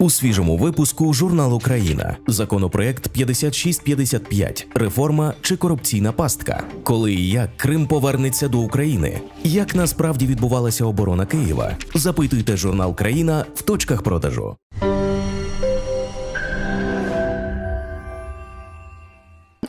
У свіжому випуску журнал Україна законопроект 5655 реформа чи корупційна пастка. Коли і як Крим повернеться до України? Як насправді відбувалася оборона Києва? Запитуйте журнал Країна в точках продажу.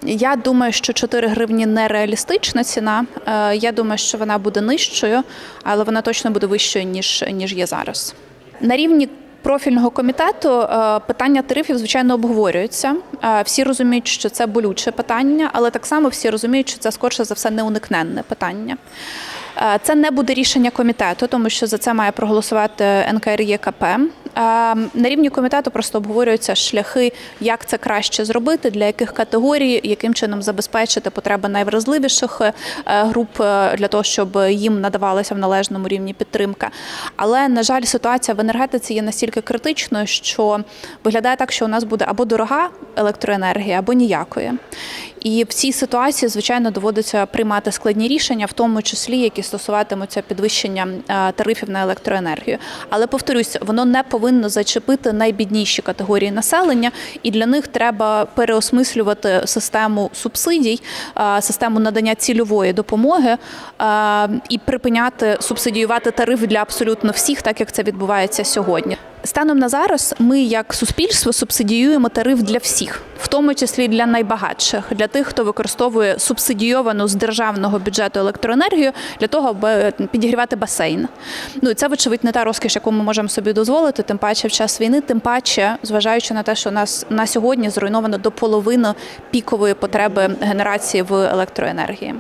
Я думаю, що 4 гривні нереалістична ціна. Е, Я думаю, що вона буде нижчою, але вона точно буде вищою ніж ніж є зараз. На рівні профільного комітету е, питання тарифів звичайно обговорюються. Е, Всі розуміють, що це болюче питання, але так само всі розуміють, що це скорше за все неуникненне питання. Е, Це не буде рішення комітету, тому що за це має проголосувати НКРЄКП. Е, На рівні комітету просто обговорюються шляхи, як це краще зробити, для яких категорій, яким чином забезпечити потреби найвразливіших е, груп для того, щоб їм надавалася в належному рівні підтримка. Але на жаль, ситуація в енергетиці є настільки критичною, що виглядає так, що у нас буде або дорога електроенергія, або ніякої. І в цій ситуації, звичайно, доводиться приймати складні рішення, в тому числі які стосуватимуться підвищення е, тарифів на електроенергію. Але повторюсь, воно не повинно зачепити найбідніші категорії населення, і для них треба переосмислювати систему субсидій, е, систему надання цільової допомоги е, і припиняти субсидіювати тариф для абсолютно всіх, так як це відбувається сьогодні. Станом на зараз ми, як суспільство, субсидіюємо тариф для всіх, в тому числі для найбагатших, для тих, хто використовує субсидійовану з державного бюджету електроенергію для того, аби підігрівати басейн. Ну і це, вочевидь, не та розкіш, яку ми можемо собі дозволити, тим паче в час війни, тим паче, зважаючи на те, що у нас на сьогодні зруйновано до половини пікової потреби генерації в електроенергії.